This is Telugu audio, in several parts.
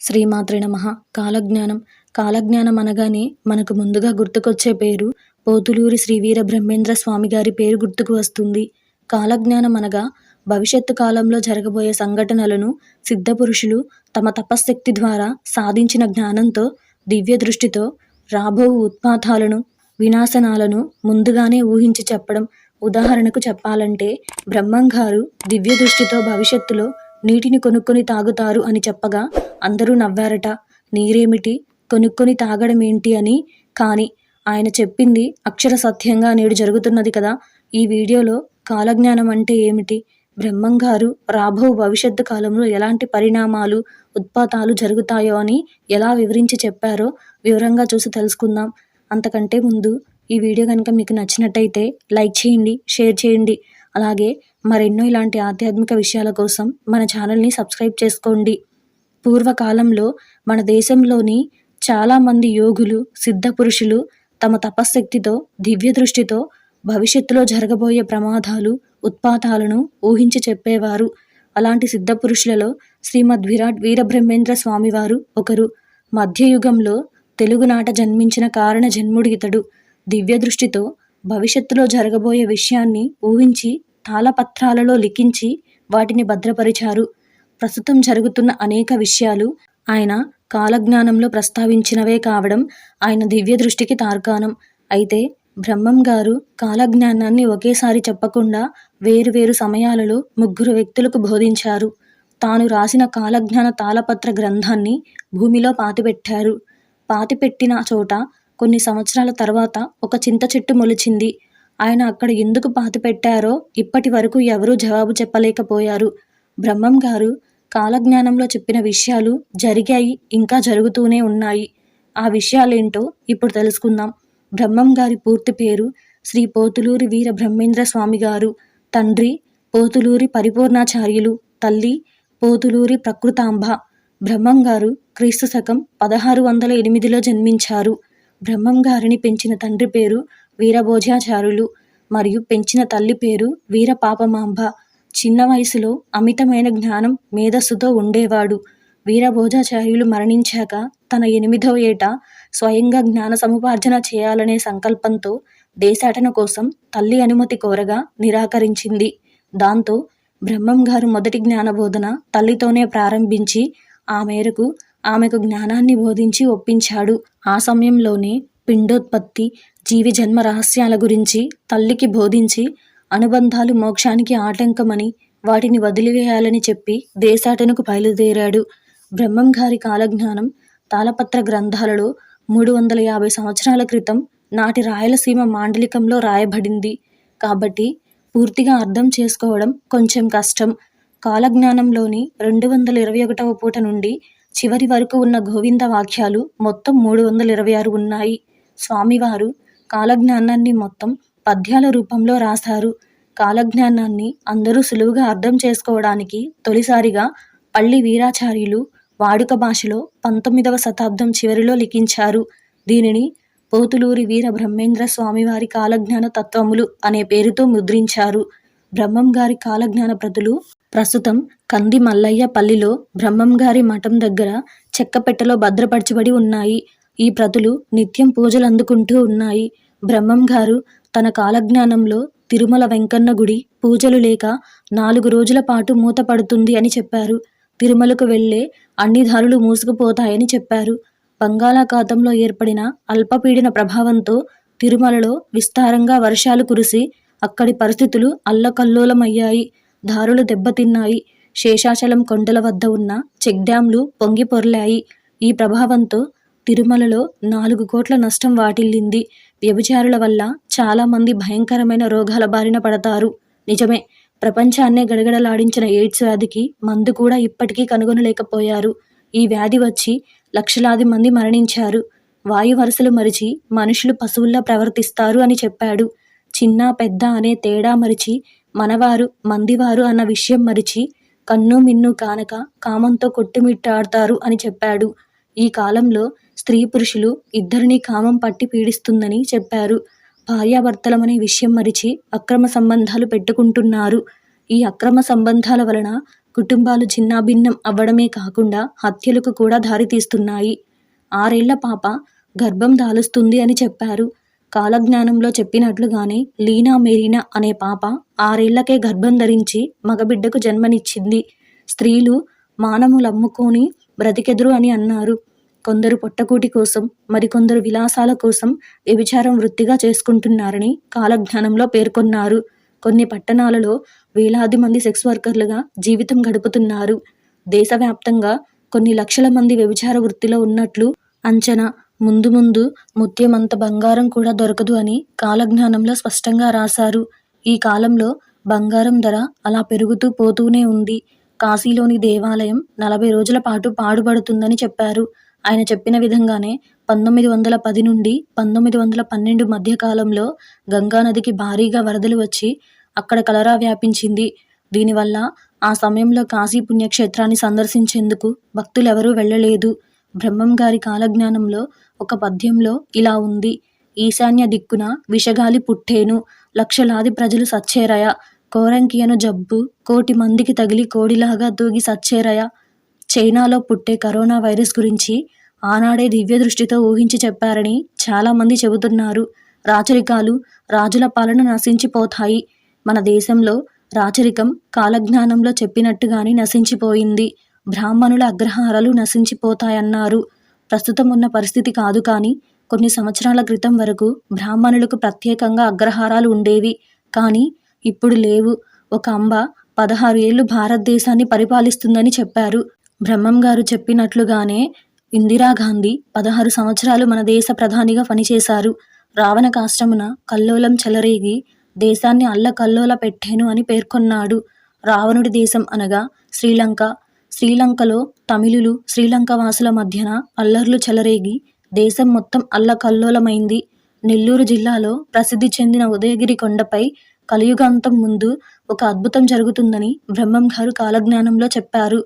శ్రీమాతృ నమ. కాలజ్ఞానం. కాలజ్ఞానం అనగానే మనకు ముందుగా గుర్తుకొచ్చే పేరు పోతులూరి శ్రీ వీర బ్రహ్మేంద్ర స్వామి గారి పేరు గుర్తుకు వస్తుంది. కాలజ్ఞానం అనగా భవిష్యత్తు కాలంలో జరగబోయే సంఘటనలను సిద్ధపురుషులు తమ తపశ్శక్తి ద్వారా సాధించిన జ్ఞానంతో దివ్య దృష్టితో రాబో ఉత్పాతాలను వినాశనాలను ముందుగానే ఊహించి చెప్పడం. ఉదాహరణకు చెప్పాలంటే బ్రహ్మంగారు దివ్య దృష్టితో భవిష్యత్తులో నీటిని కొనుక్కొని తాగుతారు అని చెప్పగా అందరూ నవ్వారట. నీరేమిటి? కొనుక్కొని తాగడం ఏంటి అని? కానీ ఆయన చెప్పింది అక్షర సత్యంగా నేడు జరుగుతున్నది కదా. ఈ వీడియోలో కాలజ్ఞానం అంటే ఏమిటి? బ్రహ్మంగారు రాబో భవిష్యత్తు కాలంలో ఎలాంటి పరిణామాలు ఉత్పాతాలు జరుగుతాయో అని ఎలా వివరించి చెప్పారో వివరంగా చూసి తెలుసుకుందాం. అంతకంటే ముందు ఈ వీడియో కనుక మీకు నచ్చినట్టయితే లైక్ చేయండి షేర్ చేయండి. అలాగే మరెన్నో ఇలాంటి ఆధ్యాత్మిక విషయాల కోసం మన ఛానల్ని సబ్స్క్రైబ్ చేసుకోండి. పూర్వకాలంలో మన దేశంలోని చాలామంది యోగులు సిద్ధపురుషులు తమ తపశ్శక్తితో దివ్య దృష్టితో భవిష్యత్తులో జరగబోయే ప్రమాదాలు ఉత్పాతాలను ఊహించి చెప్పేవారు. అలాంటి సిద్ధపురుషులలో శ్రీమద్ విరాట్ వీరబ్రహ్మేంద్ర స్వామివారు ఒకరు. మధ్యయుగంలో తెలుగునాట జన్మించిన కారణ జన్ముడితడు దివ్య దృష్టితో భవిష్యత్తులో జరగబోయే విషయాన్ని ఊహించి తాళపత్రాలలో లిఖించి వాటిని భద్రపరిచారు. ప్రస్తుతం జరుగుతున్న అనేక విషయాలు ఆయన కాలజ్ఞానంలో ప్రస్తావించినవే కావడం ఆయన దివ్య దృష్టికి తార్కాణం. అయితే బ్రహ్మం గారు కాలజ్ఞానాన్ని ఒకేసారి చెప్పకుండా వేరువేరు సమయాలలో ముగ్గురు వ్యక్తులకు బోధించారు. తాను రాసిన కాలజ్ఞాన తాళపత్ర గ్రంథాన్ని భూమిలో పాతిపెట్టారు. పాతిపెట్టిన చోట కొన్ని సంవత్సరాల తర్వాత ఒక చింత చెట్టు మొలిచింది. ఆయన అక్కడ ఎందుకు పాతిపెట్టారో ఇప్పటి వరకు ఎవరూ జవాబు చెప్పలేకపోయారు. బ్రహ్మం గారు కాలజ్ఞానంలో చెప్పిన విషయాలు జరిగాయి ఇంకా జరుగుతూనే ఉన్నాయి. ఆ విషయాలేంటో ఇప్పుడు తెలుసుకుందాం. బ్రహ్మం గారి పూర్తి పేరు శ్రీ పోతులూరి వీర బ్రహ్మేంద్ర స్వామి గారు. తండ్రి పోతులూరి పరిపూర్ణాచార్యులు తల్లి పోతులూరి ప్రకృతాంబ బ్రహ్మం గారు క్రీస్తు శకం పదహారు వందల ఎనిమిదిలో జన్మించారు. బ్రహ్మం గారిని పెంచిన తండ్రి పేరు వీరభోజాచారులు మరియు పెంచిన తల్లి పేరు వీరపాపమాంబ చిన్న వయసులో అమితమైన జ్ఞానం మేధస్సుతో ఉండేవాడు. వీరభోజాచార్యులు మరణించాక తన ఎనిమిదవ ఏట స్వయంగా జ్ఞాన సముపార్జన చేయాలనే సంకల్పంతో దేశాటన కోసం తల్లి అనుమతి కోరగా నిరాకరించింది. దాంతో బ్రహ్మం గారు మొదటి జ్ఞానబోధన తల్లితోనే ప్రారంభించి ఆ మేరకు ఆమెకు జ్ఞానాన్ని బోధించి ఒప్పించాడు. ఆ సమయంలోనే పిండోత్పత్తి జీవి జన్మ రహస్యాల గురించి తల్లికి బోధించి అనుబంధాలు మోక్షానికి ఆటంకమని వాటిని వదిలివేయాలని చెప్పి దేశాటనకు బయలుదేరాడు. బ్రహ్మం గారి కాలజ్ఞానం తాళపత్ర గ్రంథాలలో మూడు వందల యాభై సంవత్సరాల క్రితం నాటి రాయలసీమ మాండలికంలో రాయబడింది. కాబట్టి పూర్తిగా అర్థం చేసుకోవడం కొంచెం కష్టం. కాలజ్ఞానంలోని రెండు వందల ఇరవై ఒకటవ పూట నుండి చివరి వరకు ఉన్న గోవింద వాక్యాలు మొత్తం మూడు వందల ఇరవై ఆరు ఉన్నాయి. స్వామివారు కాలజ్ఞానాన్ని మొత్తం పద్యాల రూపంలో రాశారు. కాలజ్ఞానాన్ని అందరూ సులువుగా అర్థం చేసుకోవడానికి తొలిసారిగా పల్లి వీరాచార్యులు వాడుక భాషలో పంతొమ్మిదవ శతాబ్దం చివరిలో లిఖించారు. దీనిని పోతులూరి వీర బ్రహ్మేంద్ర స్వామివారి కాలజ్ఞాన తత్వములు అనే పేరుతో ముద్రించారు. బ్రహ్మం గారి కాలజ్ఞాన ప్రతులు ప్రస్తుతం కంది మల్లయ్య పల్లిలో బ్రహ్మం గారి మఠం దగ్గర చెక్కపెట్టెలో భద్రపరచబడి ఉన్నాయి. ఈ ప్రతులు నిత్యం పూజలు అందుకుంటూ ఉన్నాయి. బ్రహ్మం గారు తన కాలజ్ఞానంలో తిరుమల వెంకన్న గుడి పూజలు లేక నాలుగు రోజుల పాటు మూతపడుతుంది అని చెప్పారు. తిరుమలకు వెళ్ళే అన్ని దారులు మూసుకుపోతాయని చెప్పారు. బంగాళాఖాతంలో ఏర్పడిన అల్పపీడన ప్రభావంతో తిరుమలలో విస్తారంగా వర్షాలు కురిసి అక్కడి పరిస్థితులు అల్లకల్లోలమయ్యాయి. దారులు దెబ్బతిన్నాయి. శేషాచలం కొండల వద్ద ఉన్న చెక్ డ్యాంలు పొంగి పొర్లాయి. ఈ ప్రభావంతో తిరుమలలో నాలుగు కోట్ల నష్టం వాటిల్లింది. వ్యభిచారుల వల్ల చాలామంది భయంకరమైన రోగాల బారిన పడతారు. నిజమే ప్రపంచాన్నే గడగడలాడించిన ఎయిడ్స్ వ్యాధికి మందు కూడా ఇప్పటికీ కనుగొనలేకపోయారు. ఈ వ్యాధి వచ్చి లక్షలాది మంది మరణించారు. వాయు వరుసలు మరిచి మనుషులు పశువుల్లా ప్రవర్తిస్తారు అని చెప్పాడు. చిన్న పెద్ద అనే తేడా మరిచి మనవారు మందివారు అన్న విషయం మరిచి కన్ను మిన్ను కానక కామంతో కొట్టుమిట్టాడతారు అని చెప్పాడు. ఈ కాలంలో స్త్రీ పురుషులు ఇద్దరిని కామం పట్టి పీడిస్తుందని చెప్పారు. భార్యాభర్తలమనే విషయం మరిచి అక్రమ సంబంధాలు పెట్టుకుంటున్నారు. ఈ అక్రమ సంబంధాల వలన కుటుంబాలు చిన్నాభిన్నం అవ్వడమే కాకుండా హత్యలకు కూడా దారితీస్తున్నాయి. ఆరేళ్ళ పాప గర్భం దాలుస్తుంది అని చెప్పారు. కాలజ్ఞానంలో చెప్పినట్లుగానే లీనా మెరీనా అనే పాప ఆరేళ్ళకే గర్భం ధరించి మగబిడ్డకు జన్మనిచ్చింది. స్త్రీలు మానములమ్ముకొని బ్రతికెదురు అని అన్నారు. కొందరు పొట్టకూటి కోసం మరికొందరు విలాసాల కోసం వ్యభిచారం వృత్తిగా చేసుకుంటున్నారని కాలజ్ఞానంలో పేర్కొన్నారు. కొన్ని పట్టణాలలో వేలాది మంది సెక్స్ వర్కర్లుగా జీవితం గడుపుతున్నారు. దేశవ్యాప్తంగా కొన్ని లక్షల మంది వ్యభిచార వృత్తిలో ఉన్నట్లు అంచనా. ముందు ముందు ముత్యమంత బంగారం కూడా దొరకదు అని కాలజ్ఞానంలో స్పష్టంగా రాశారు. ఈ కాలంలో బంగారం ధర అలా పెరుగుతూ పోతూనే ఉంది. కాశీలోని దేవాలయం నలభై రోజుల పాటు పాడుపడుతుందని చెప్పారు. ఆయన చెప్పిన విధంగానే పంతొమ్మిది వందల పది నుండి పంతొమ్మిది వందల పన్నెండు మధ్యకాలంలో గంగానదికి భారీగా వరదలు వచ్చి అక్కడ కలరా వ్యాపించింది. దీనివల్ల ఆ సమయంలో కాశీ పుణ్యక్షేత్రాన్ని సందర్శించేందుకు భక్తులెవరూ వెళ్ళలేదు. బ్రహ్మం గారి కాలజ్ఞానంలో ఒక పద్యంలో ఇలా ఉంది. ఈశాన్య దిక్కున విషగాలి పుట్టేను లక్షలాది ప్రజలు సచ్చేరయ కోరంకియను జబ్బు కోటి మందికి తగిలి కోడిలాగా దూగి సచ్చేరయ చైనాలో పుట్టే కరోనా వైరస్ గురించి ఆనాడే దివ్య దృష్టితో ఊహించి చెప్పారని చాలామంది చెబుతున్నారు. రాచరికాలు రాజుల పాలన నశించిపోతాయి. మన దేశంలో రాచరికం కాలజ్ఞానంలో చెప్పినట్టుగానే నశించిపోయింది. బ్రాహ్మణుల అగ్రహారాలు నశించిపోతాయన్నారు. ప్రస్తుతం ఉన్న పరిస్థితి కాదు కానీ కొన్ని సంవత్సరాల క్రితం వరకు బ్రాహ్మణులకు ప్రత్యేకంగా అగ్రహారాలు ఉండేవి. కానీ ఇప్పుడు లేవు. ఒక అంబ పదహారు ఏళ్ళు భారతదేశాన్ని పరిపాలిస్తుందని చెప్పారు. బ్రహ్మం గారు చెప్పినట్లుగానే ఇందిరాగాంధీ పదహారు సంవత్సరాలు మన దేశ ప్రధానిగా పనిచేశారు. రావణ కాష్టమున కల్లోలం చెలరేగి దేశాన్ని అల్లకల్లోల పెట్టాను అని పేర్కొన్నాడు. రావణుడి దేశం అనగా శ్రీలంక. శ్రీలంకలో తమిళులు శ్రీలంక వాసుల మధ్యన అల్లర్లు చెలరేగి దేశం మొత్తం అల్లకల్లోలమైంది నెల్లూరు జిల్లాలో ప్రసిద్ధి చెందిన ఉదయగిరి కొండపై కలియుగాంతం ముందు ఒక అద్భుతం జరుగుతుందని బ్రహ్మం గారు కాలజ్ఞానంలో చెప్పారు.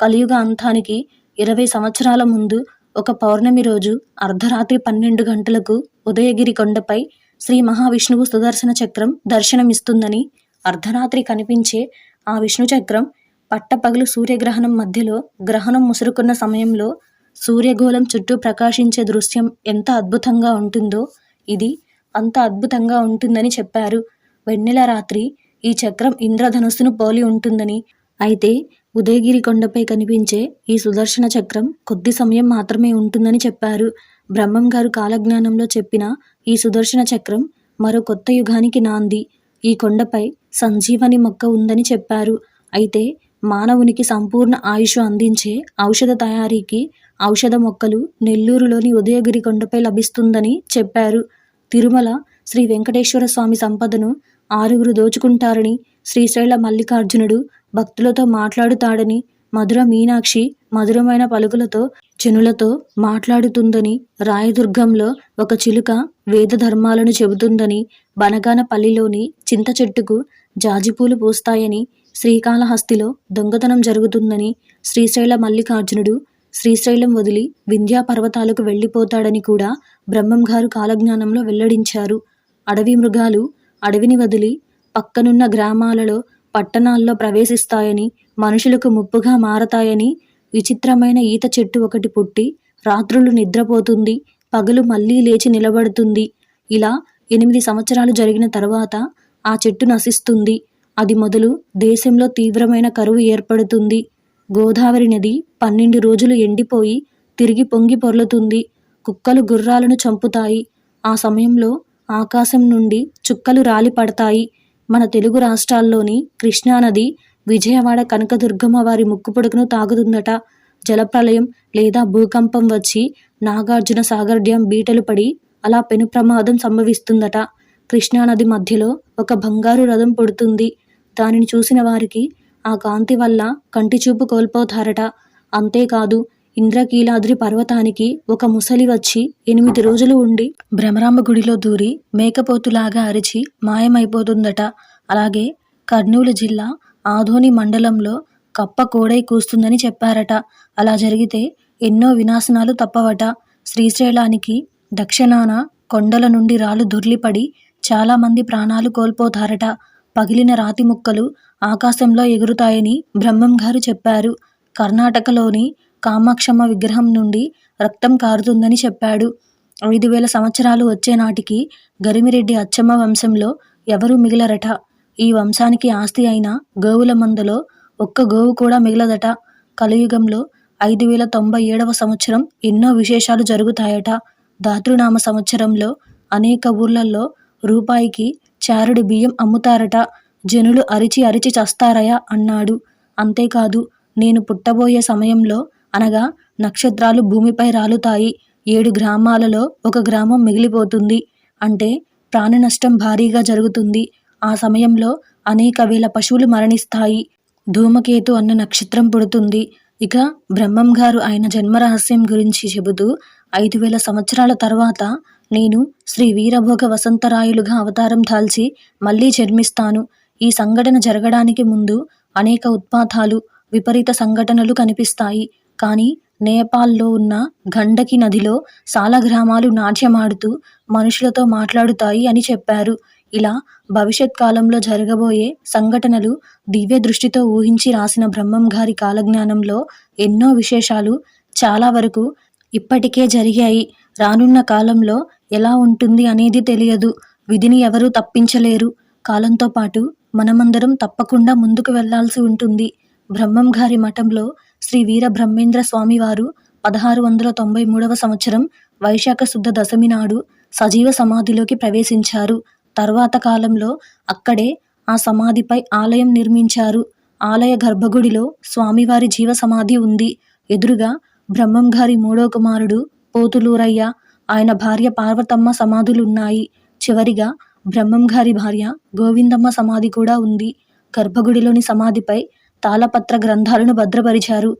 కలియుగ అంతానికి ఇరవై సంవత్సరాల ముందు ఒక పౌర్ణమి రోజు అర్ధరాత్రి పన్నెండు గంటలకు ఉదయగిరి కొండపై శ్రీ మహావిష్ణువు సుదర్శన చక్రం దర్శనమిస్తుందని అర్ధరాత్రి కనిపించే ఆ విష్ణు చక్రం పట్టపగలు సూర్యగ్రహణం మధ్యలో గ్రహణం ముసురుకున్న సమయంలో సూర్యగోళం చుట్టూ ప్రకాశించే దృశ్యం ఎంత అద్భుతంగా ఉంటుందో ఇది అంత అద్భుతంగా ఉంటుందని చెప్పారు. వెన్నెల రాత్రి ఈ చక్రం ఇంద్రధనుస్సును పోలి ఉంటుందని. అయితే ఉదయగిరి కొండపై కనిపించే ఈ సుదర్శన చక్రం కొద్ది సమయం మాత్రమే ఉంటుందని చెప్పారు. బ్రహ్మం గారు కాలజ్ఞానంలో చెప్పిన ఈ సుదర్శన చక్రం మరో కొత్త యుగానికి నాంది. ఈ కొండపై సంజీవని మొక్క ఉందని చెప్పారు. అయితే మానవునికి సంపూర్ణ ఆయుష్ అందించే ఔషధ తయారీకి ఔషధ మొక్కలు నెల్లూరులోని ఉదయగిరి కొండపై లభిస్తుందని చెప్పారు. తిరుమల శ్రీ వెంకటేశ్వర స్వామి సంపదను ఆరుగురు దోచుకుంటారని శ్రీశైల మల్లికార్జునుడు భక్తులతో మాట్లాడుతాడని మధుర మీనాక్షి మధురమైన పలుకులతో జనులతో మాట్లాడుతుందని రాయదుర్గంలో ఒక చిలుక వేద ధర్మాలను చెబుతుందని బనగానపల్లిలోని చింత చెట్టుకు జాజిపూలు పూస్తాయని శ్రీకాళహస్తిలో దొంగతనం జరుగుతుందని శ్రీశైల మల్లికార్జునుడు శ్రీశైలం వదిలి వింధ్యా పర్వతాలకు వెళ్ళిపోతాడని కూడా బ్రహ్మం గారు కాలజ్ఞానంలో వెల్లడించారు. అడవి మృగాలు అడవిని వదిలి పక్కనున్న గ్రామాలలో పట్టణాల్లో ప్రవేశిస్తాయని మనుషులకు ముప్పుగా మారతాయని విచిత్రమైన ఈత చెట్టు ఒకటి పుట్టి రాత్రులు నిద్రపోతుంది పగలు మళ్ళీ లేచి నిలబడుతుంది. ఇలా ఎనిమిది సంవత్సరాలు జరిగిన తర్వాత ఆ చెట్టు నశిస్తుంది. అది మొదలు దేశంలో తీవ్రమైన కరువు ఏర్పడుతుంది. గోదావరి నది పన్నెండు రోజులు ఎండిపోయి తిరిగి పొంగి పొర్లుతుంది. కుక్కలు గుర్రాలను చంపుతాయి. ఆ సమయంలో ఆకాశం నుండి చుక్కలు రాలి పడతాయి మన తెలుగు రాష్ట్రాల్లోని కృష్ణానది విజయవాడ కనకదుర్గమ్మ వారి ముక్కుపొడుకును తాగుతుందట. జలప్రలయం లేదా భూకంపం వచ్చి నాగార్జున సాగర్ డ్యాం బీటలు పడి అలా పెను ప్రమాదం సంభవిస్తుందట. కృష్ణానది మధ్యలో ఒక బంగారు రథం పుడుతుంది. దానిని చూసిన వారికి ఆ కాంతి వల్ల కంటి చూపు కోల్పోతారట. అంతేకాదు ఇంద్రకీలాద్రి పర్వతానికి ఒక ముసలి వచ్చి ఎనిమిది రోజులు ఉండి భ్రమరాంబ గుడిలో దూరి మేకపోతులాగా అరిచి మాయమైపోతుందట. అలాగే కర్నూలు జిల్లా ఆధోని మండలంలో కప్ప కోడై కూస్తుందని చెప్పారట. అలా జరిగితే ఎన్నో వినాశనాలు తప్పవట. శ్రీశైలానికి దక్షిణాన కొండల నుండి రాళ్ళు దుర్లిపడి చాలామంది ప్రాణాలు కోల్పోతారట. పగిలిన రాతి ముక్కలు ఆకాశంలో ఎగురుతాయని బ్రహ్మం గారు చెప్పారు. కర్ణాటకలోని కామాక్షమ్మ విగ్రహం నుండి రక్తం కారుతుందని చెప్పాడు. ఐదు వేల సంవత్సరాలు వచ్చే నాటికి గరిమిరెడ్డి అచ్చమ్మ వంశంలో ఎవరూ మిగిలరట. ఈ వంశానికి ఆస్తి అయిన గోవుల మందలో ఒక్క గోవు కూడా మిగలదట. కలియుగంలో ఐదు వేల తొంభై ఏడవ సంవత్సరం ఎన్నో విశేషాలు జరుగుతాయట. దాతృనామ సంవత్సరంలో అనేక ఊర్లలో రూపాయికి చారుడు బియ్యం అమ్ముతారట. జనులు అరిచి అరిచి చస్తారయా అన్నాడు. అంతేకాదు నేను పుట్టబోయే సమయంలో అనగా నక్షత్రాలు భూమిపై రాలుతాయి. ఏడు గ్రామాలలో ఒక గ్రామం మిగిలిపోతుంది. అంటే ప్రాణ నష్టం భారీగా జరుగుతుంది. ఆ సమయంలో అనేక వేల పశువులు మరణిస్తాయి. ధూమకేతు అన్న నక్షత్రం పుడుతుంది. ఇక బ్రహ్మం గారు ఆయన జన్మరహస్యం గురించి చెబుతూ ఐదు వేల సంవత్సరాల తర్వాత నేను శ్రీ వీరభోగ వసంతరాయులుగా అవతారం దాల్చి మళ్ళీ జన్మిస్తాను. ఈ సంఘటన జరగడానికి ముందు అనేక ఉత్పాతాలు విపరీత సంఘటనలు కనిపిస్తాయి. కానీ నేపాల్లో ఉన్న గండకి నదిలో సాలగ్రామాలు నాట్యమాడుతూ మనుషులతో మాట్లాడుతాయి అని చెప్పారు. ఇలా భవిష్యత్ కాలంలో జరగబోయే సంఘటనలు దివ్య దృష్టితో ఊహించి రాసిన బ్రహ్మం గారి కాలజ్ఞానంలో ఎన్నో విశేషాలు చాలా వరకు ఇప్పటికే జరిగాయి. రానున్న కాలంలో ఎలా ఉంటుంది అనేది తెలియదు. విధిని ఎవరూ తప్పించలేరు. కాలంతో పాటు మనమందరం తప్పకుండా ముందుకు వెళ్ళాల్సి ఉంటుంది. బ్రహ్మం గారి మఠంలో శ్రీ వీర బ్రహ్మేంద్ర స్వామివారు పదహారు వందల తొంభై మూడవ సంవత్సరం వైశాఖ శుద్ధ దశమి నాడు సజీవ సమాధిలోకి ప్రవేశించారు. తర్వాత కాలంలో అక్కడే ఆ సమాధిపై ఆలయం నిర్మించారు. ఆలయ గర్భగుడిలో స్వామివారి జీవ సమాధి ఉంది. ఎదురుగా బ్రహ్మం గారి మూడో కుమారుడు పోతులూరయ్య ఆయన భార్య పార్వతమ్మ సమాధులున్నాయి. చివరిగా బ్రహ్మం గారి భార్య గోవిందమ్మ సమాధి కూడా ఉంది. గర్భగుడిలోని సమాధిపై తాళపత్ర గ్రంథాలను భద్రపరిచారు.